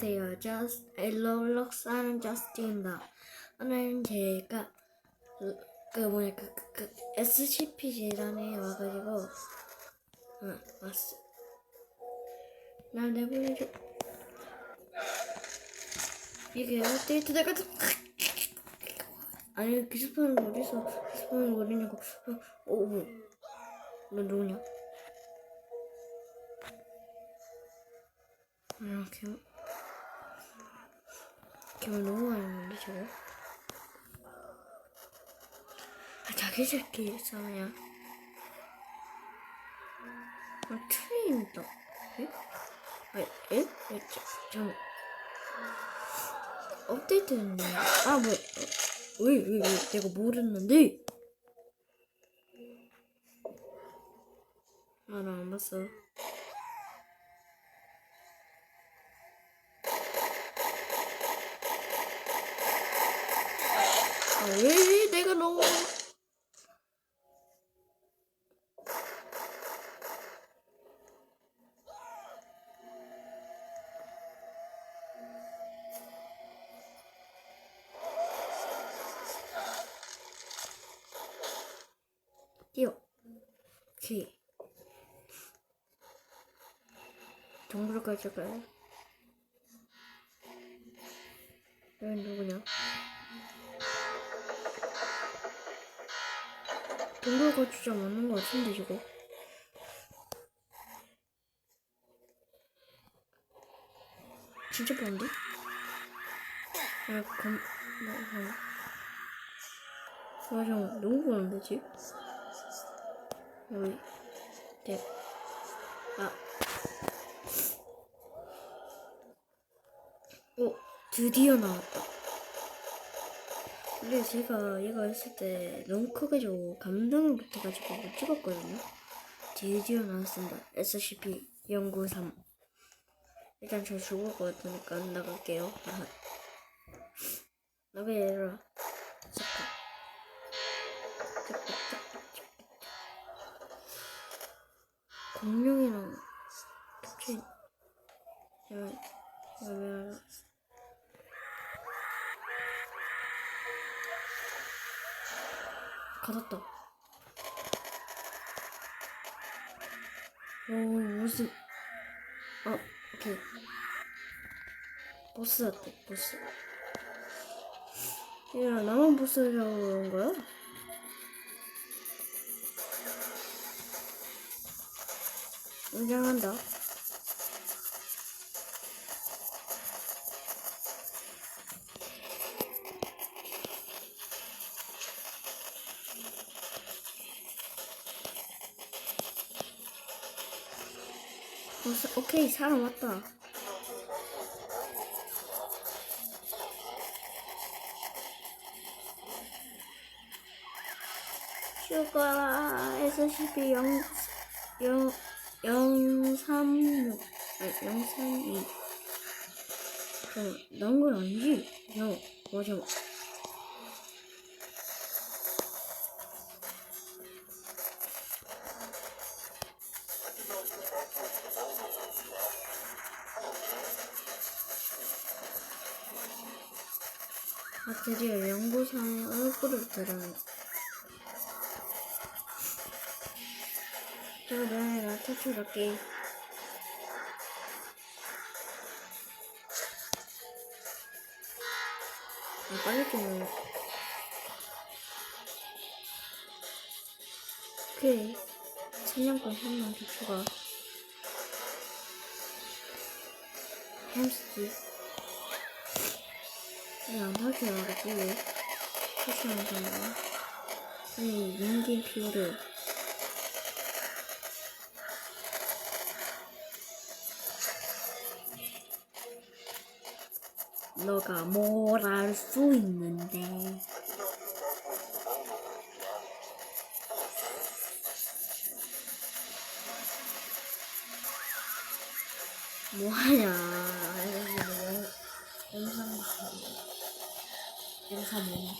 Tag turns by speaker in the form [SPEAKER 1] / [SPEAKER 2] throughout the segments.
[SPEAKER 1] 안녕하세요. 저스 로블록스 하는 저스틴입니다. 오늘은 제가 그, 그 뭐냐 그, 그, 그 SCP 재단에 와가지고 어, 왔어. 날 내보내줘. 이게 업데이트 돼가지고 아니 기습하는 거 어디서 기습하는 거 어디냐고. 어, 오, 오. 너 누구냐? 아, 걔, 걔만 너무 많이 했는데, 저거? 아, 자기 새끼 있잖아요. 아, 트레인이다. 에? 아, 에? 에? 저, 저, 업데이트 했네. 아, 뭐, 어, 왜, 왜, 왜, 내가 모르는데? 아, 나 안 봤어. 아, 왜 내가 너무. 뛰어. 오케이. 정보를 가져가요. 여기 누구냐 동굴 거주자 맞는 거 같은데 저거 진짜 빠른데? 아 검.. 뭐.. 뭐.. 와 잠깐 너무 빠른데 지 여기 네. 아 오, 드디어 나왔다. 근데 제가 이거 했을 때 너무 커가지고 감동을 못해가지고 못 찍었거든요. 드디어 나왔습니다. SCP 연구 3. 일단 저 죽을 것 같으니까 나갈게요. 잠깐, 잠깐, 잠깐. 공룡이랑 갑자기 야, 야, 야. 가졌다. 오, 무슨. 아, 오케이. 보스 같대, 보스. 야, 나만 보스라고 그런 거야? 인정한다. 오케이, 사람 왔다. 슈가 SCP 0, 0, 036, 아니, 032. 저, 난건 아니지? 야, 맞아. 아, 드디어 연구상의 얼굴을 드러 내. 저 너네가 탈출할게. 아, 빨리 좀. 오케이. 사냥꾼 한명 기초가. 햄스티. 왜안 탈출 나가지, 왜? 탈출하는 사람. 아니, 용기 피오를. 너가 뭘 알 수 있는데. 뭐하냐. 영상, 영상 뭐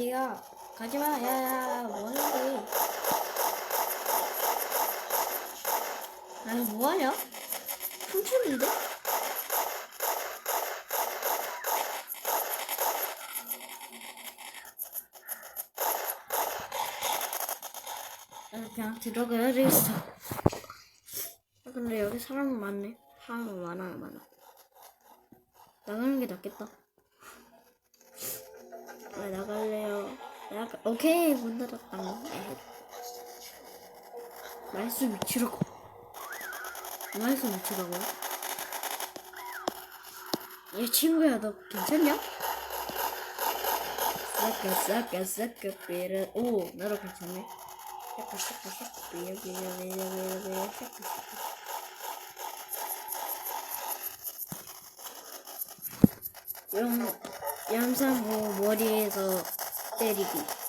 [SPEAKER 1] 얘야 가지마. 야야 뭐하는데? 아니 뭐하냐? 훔치는데? 아, 그냥 들어가야 되겠어 아, 근데 여기 사람 많네. 사람 많아 많아. 나가는 게 낫겠다 오케이, 문 닫았다. 말수 미치라고. 말수 미치라고. 얘 친구야, 너 괜찮냐? 싹까, 싹까, 싹까, 삐라. 오, 나도 괜찮네. 싹까, 싹까, 싹까, 삐라, 삐라, 삐라, 삐라, 삐라, 싹까, 싹까. 영, 양상호 머리에서 때리기.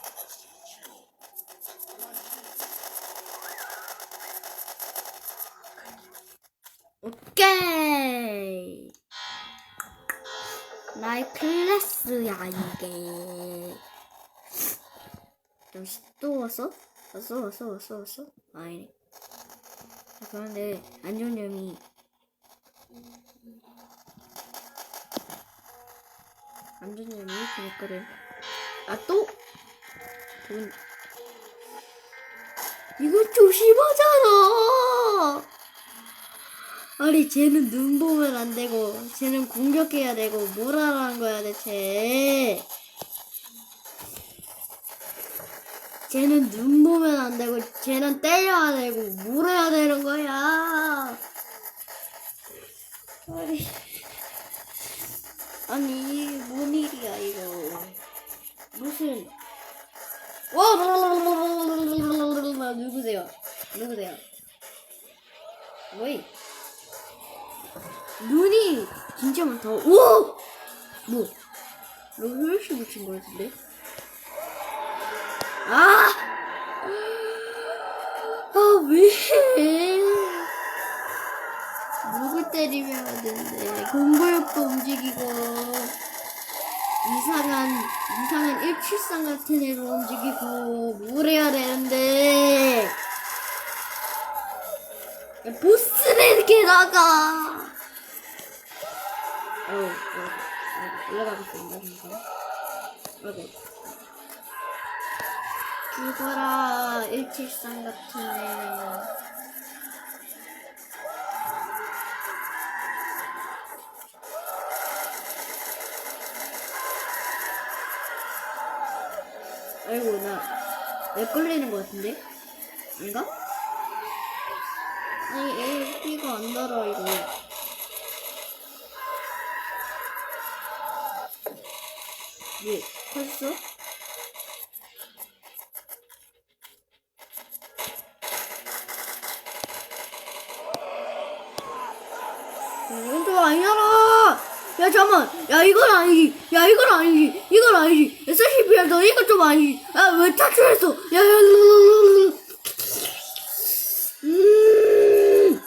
[SPEAKER 1] 왔어? 왔어 왔어 왔어 왔어? 아니네. 자, 그런데 안전염이 안전염이 그랬거든. 아 또? 이건 이건 조심하잖아. 아니 쟤는 눈 보면 안 되고 쟤는 공격해야 되고 뭘 하라는 거야 대체. 쟤는 눈 보면 안 되고 쟤는 때려야 되고 뭘 해야 되는 거야. 아니. 아니 뭔 일이야 이거 무슨 와 누구세요 누구세요 왜 눈이 진짜 많다 우와 뭐 로열시 붙인 거 같은데 아 아 왜? 누구 때리면 하는데. 공구역도 움직이고 이상한 이상한 일출상 같은 애로 움직이고 뭘 해야 되는데. 야, 보스를 나가. 어, 어, 어 올라가겠습니다 잠깐 오케이 죽어라 일출상 같은 애 아이고 나렉 걸리는 것 같은데 아닌가? 아니 애 피가 안 달아 이거 왜 컸어? 잠만. 야 이건 아니지. 야 이건 아니지. 이건 아니지. SCP야 너 이건 좀 아니지. 야왜 탈출했어? 야야 음.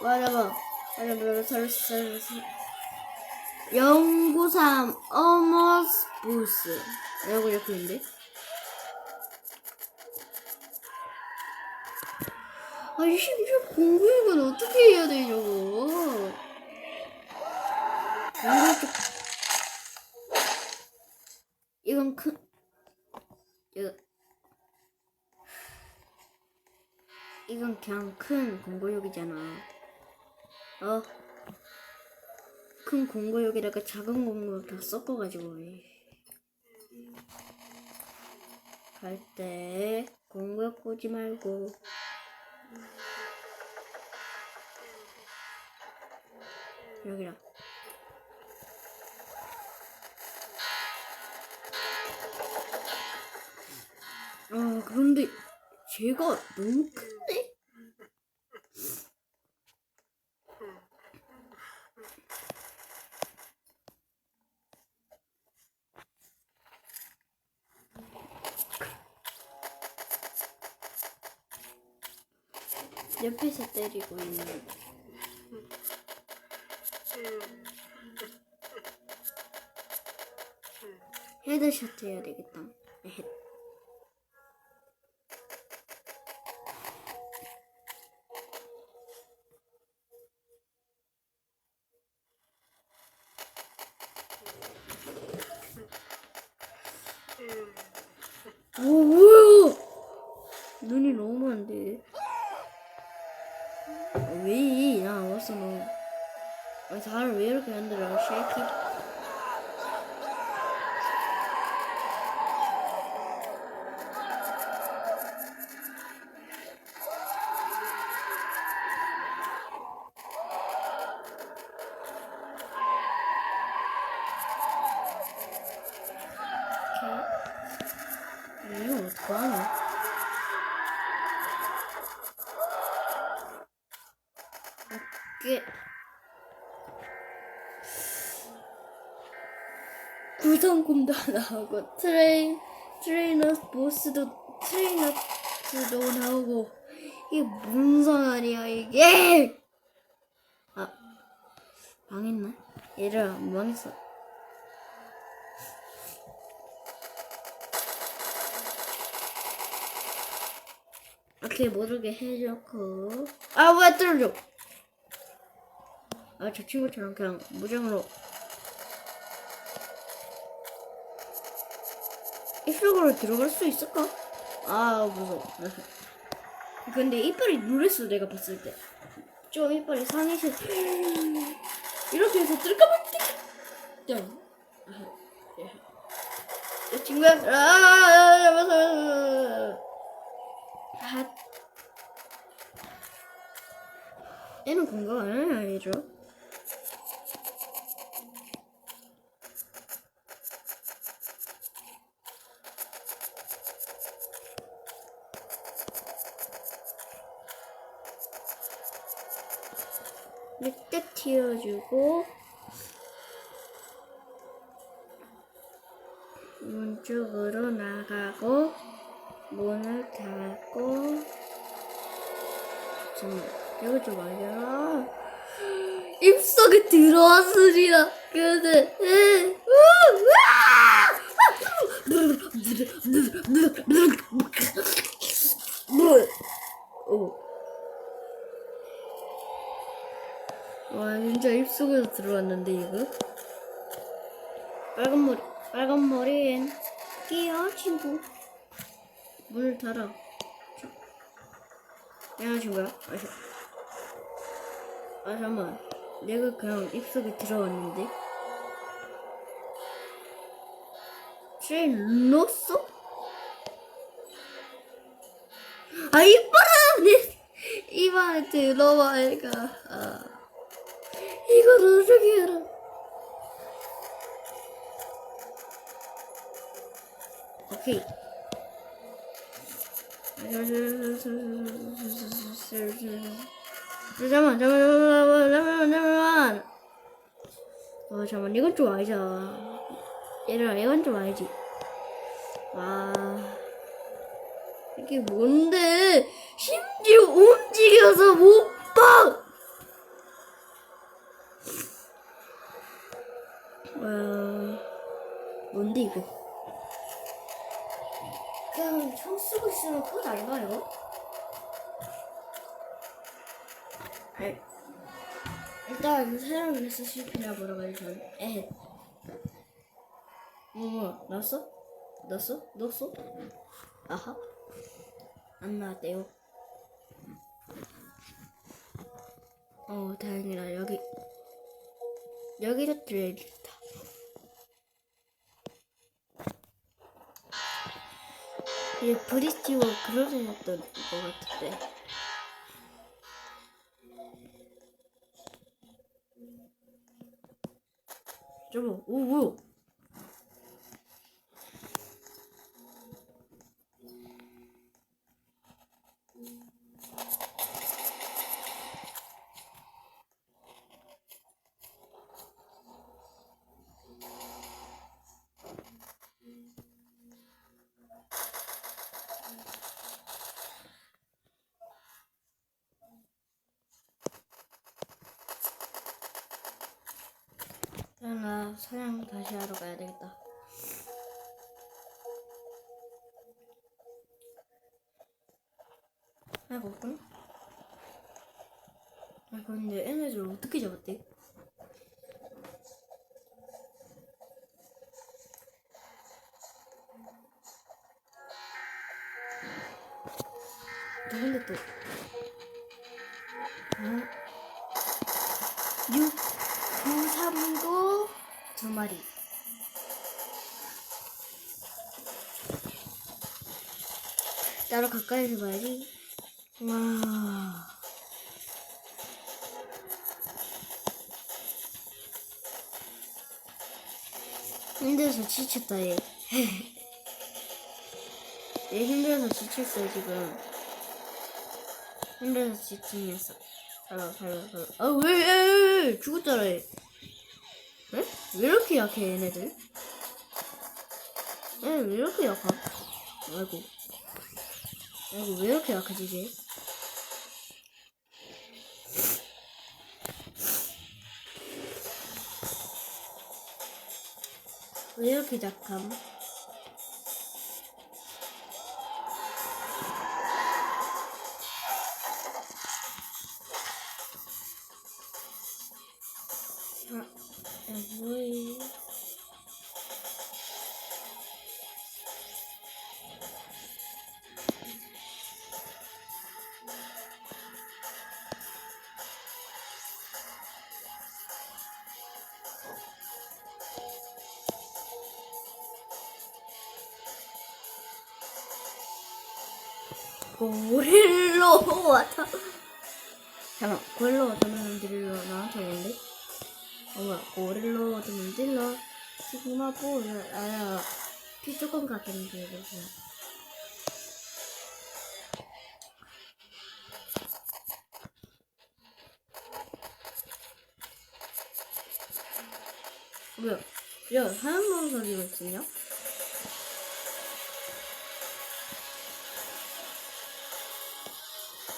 [SPEAKER 1] 맞아봐 맞아봐 살았어 살았어 연구삼 어머스 부스. 라고 적혀있는데? 아니 심지어 공부이건 어떻게 해야 되냐고 이렇게 이건 큰 이거 이건 그냥 큰 공구역이잖아. 어? 큰 공구역에다가 작은 공구역 다 섞어가지고. 갈 때 공구역 보지 말고. 여기라 아 그런데 쟤가 너무 큰데? 옆에서 때리고 있는 헤드샷 해야 되겠다. 오, 뭐야? 눈이 너무 많은데. 아, 왜? 나 왔어, 너. 아, 사람 왜 이렇게 만들어? 쉐이키. 트레이너 보스도 트레이너스도 나오고 이게 무슨 상관이야 이게? 아 망했나? 얘들아 망했어. 오케이 모르게 해줬고. 아왜 떨어져 아 저 친구처럼 그냥 무정으로 입속으로 들어갈 수 있을까? 아 무서워. 근데 이빨이 누랬어 내가 봤을 때 좀 이빨이 상해서. 이렇게 해서 뜰까봐 띵이 친구야. 아 잡았어 아 얘는 건강 안 하냐 얘죠 밑에 튀어 주고 문 쪽으로 나가고 문을 닫고 잠깐만 이거 좀 알려라 입속에 들어왔으리라 근데 으, 으아! 오. 와 입속에서 들어왔는데 이거? 빨간 머리 빨간 머리엔 끼야 친구. 문을 닫아. 야 친구야? 아, 저- 아 잠만. 내가 그냥 입속에 들어왔는데? 트레인 넣었어? 아 이빨아 내 들어와 애가. 아. 오케이. 잠깐만, 잠깐만, 잠깐만, 잠깐만, 잠깐만. 어, 잠깐만, 이건 좀 아니잖아. 얘들아, 이건 좀 아니지. 와. 이게 뭔데? 심지어 움직여서 못 봐! 와, 뭔데 이거? 쓰고 있으면 그것 아닌가 이거? 네. 일단 새로운 SCP나 보러 가기 전 에헤 뭐 뭐야 나왔어? 넣었어? 넣었어? 아하 안 나왔대요 어 다행이다 여기 여기로 들려있다 이게 브리티워 그런 애였던 것 같은데. 저거 오 그럼 나 사냥 다시 하러 가야 되겠다. 아이고 없구나. 아 그런데 애네들 어떻게 잡았대? 가까이서 봐야지. 와. 힘들어서 지쳤다, 얘. 얘 힘들어서 지쳤어요, 지금. 힘들어서 지치겠어. 살려, 살려, 살려. 아, 왜, 왜, 왜, 왜, 죽었잖아, 얘. 에? 왜 이렇게 약해, 얘네들? 얘왜 이렇게 약하? 아이고. 아이고, 왜 이렇게 약하지, 쟤? 왜 이렇게 약함? 아, 야, 뭐해. 고릴로 와타. 잠깐, 고릴로 와타면 드릴러 나한테 오는데? 어, 뭐야, 고릴로 와타면 딜러. 시그마 볼, 아야, 피 조금 같겠는데, 이거. 뭐야, 야, 하얀 멍석이가 있었냐?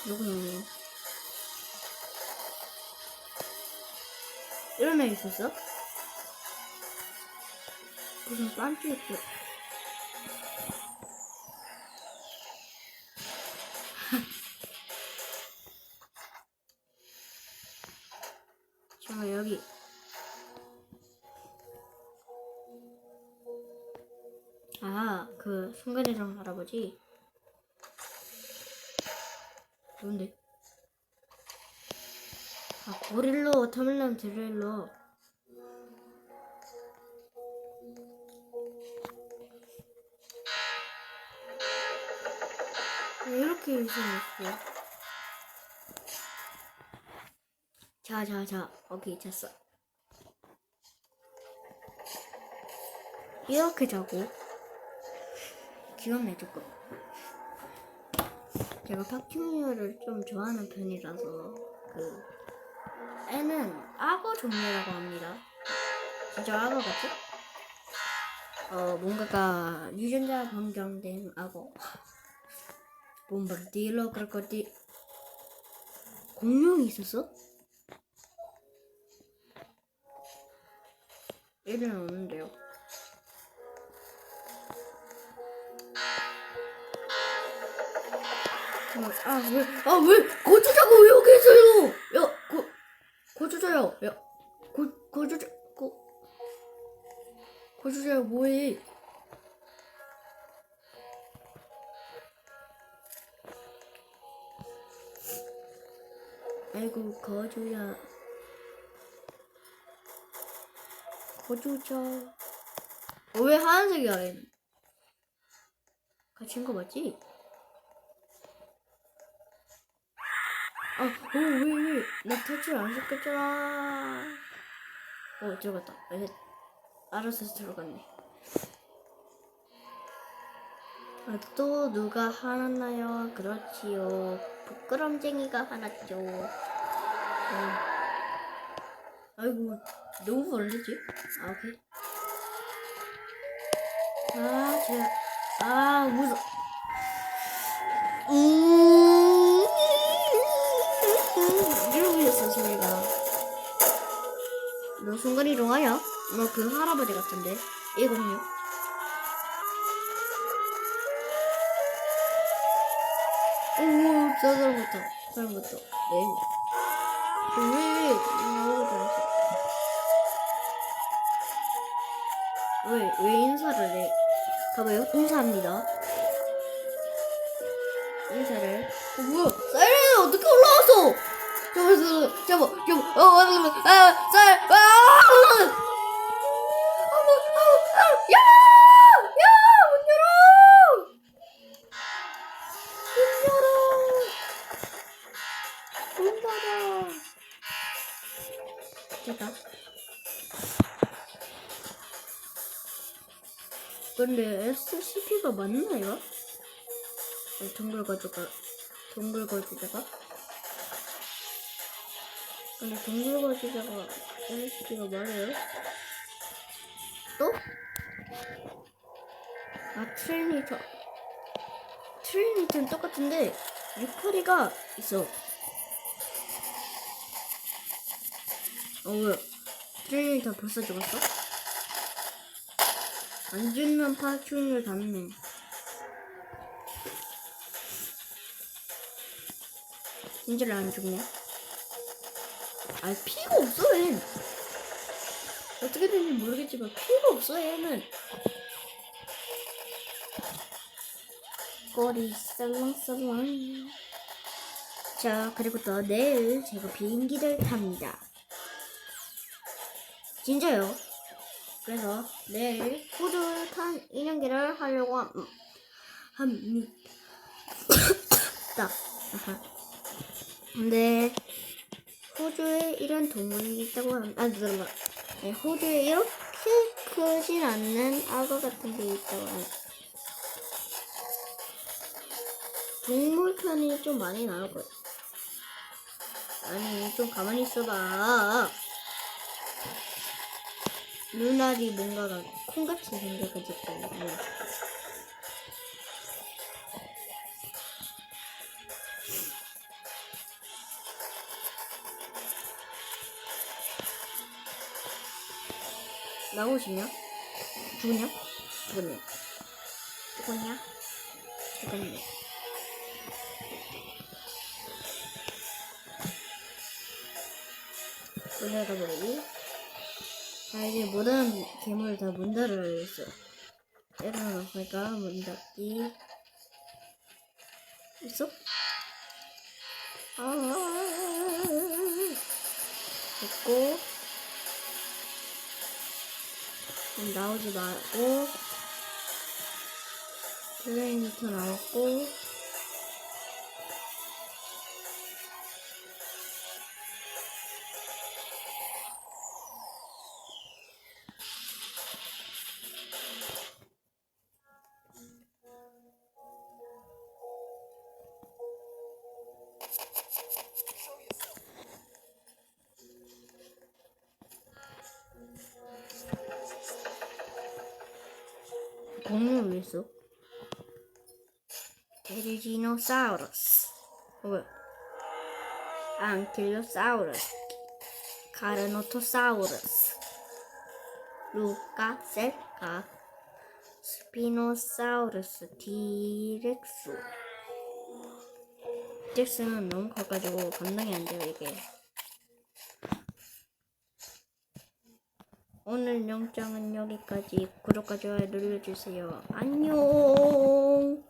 [SPEAKER 1] 누구냐? 이런 애 있었어? 무슨 빤티였어? 자 여기 아그 순간이랑 할아버지 뭔데? 아 고릴로 워터멜론 드릴러 왜 이렇게 유신했어? 자자자 오케이 잤어. 이렇게 자고. 귀엽네 조금. 제가 파큐니어를 좀 좋아하는 편이라서 그 애는 악어 종류라고 합니다. 진짜 악어 같지? 어 뭔가가 유전자 변경된 악어. 봄바르디로 크로코디 공룡이 있었어? 얘는 없는데요. 아, 왜, 아, 왜, 고추자가 왜 여기 있어요? 야, 고, 고추자야, 야, 고, 고추자, 고, 고추자야, 뭐해? 아이고, 거주야. 거주자. 어, 왜 하얀색이야, 얘? 갇힌 거 맞지? 아, 어, 왜, 왜? 나 탈출 안 시켰잖아. 어, 들어갔다. 에, 알아서 들어갔네. 아, 또 누가 화났나요? 그렇지요. 부끄럼쟁이가 화났죠. 어. 아이고, 너무 멀리지? 아, 오케이. 아, 진짜. 아, 무서 음, 순간 이동하냐? 너그 할아버지 같은데. 이거는요? 오, 없어 사람부터 사람부터 네. 왜 않았어? 왜왜 인사를 해? 가봐요 인사합니다. 인사를. 어, 뭐야? 사이렌이 어떻게 올라왔어? 저기서 저거 저거 어, 어, 어, 아, 쌀 아! 근데 SCP가 맞나 이거? 아니, 동굴 가져가 동굴 가지다가 근데 동굴 가지다가 SCP가 맞아요? 또? 아 트레이니터 트레이니터는 똑같은데 유카리가 있어 어 뭐야 트레이니터 벌써 죽었어? 안 죽는 파충류 닿네 진짜로 안 죽네 아 피가 없어 얘 어떻게 되는지 모르겠지만 피가 없어 얘는. 꼬리 썰렁썰렁 자 그리고 또 내일 제가 비행기를 탑니다. 진짜요? 그래서 내일 호주 탄 인형기를 하려고 함, 합니다. 근데 호주에 이런 동물이 있다고 합니다. 아, 잠깐만. 네, 호주에 이렇게 크진 않는 악어 같은 게 있다고 합니다. 동물 편이 좀 많이 나올 거예요. 아니, 좀 가만히 있어봐. 눈알이 뭔가가 콩같이 생겨가지고. 뭐. 나오시냐? 죽었냐? 죽었네. 죽었냐? 죽었네. 올라가 버리기. 자, 이제 모든 괴물 다문 닫아야겠어. 일어나니까 문 닫기. 있어? 아, 됐고. 나오지 말고 블레이니터 나왔고 공룡 왜 있어? 테리지노사우루스. 어, 뭐야? 안킬로사우루스. 카르노토사우루스. 루카 셀카. 스피노사우루스 디렉스. 디렉스는 너무 커가지고 감당이 안 돼요 이게 오늘 영장은 여기까지. 구독과 좋아요 눌러주세요. 안녕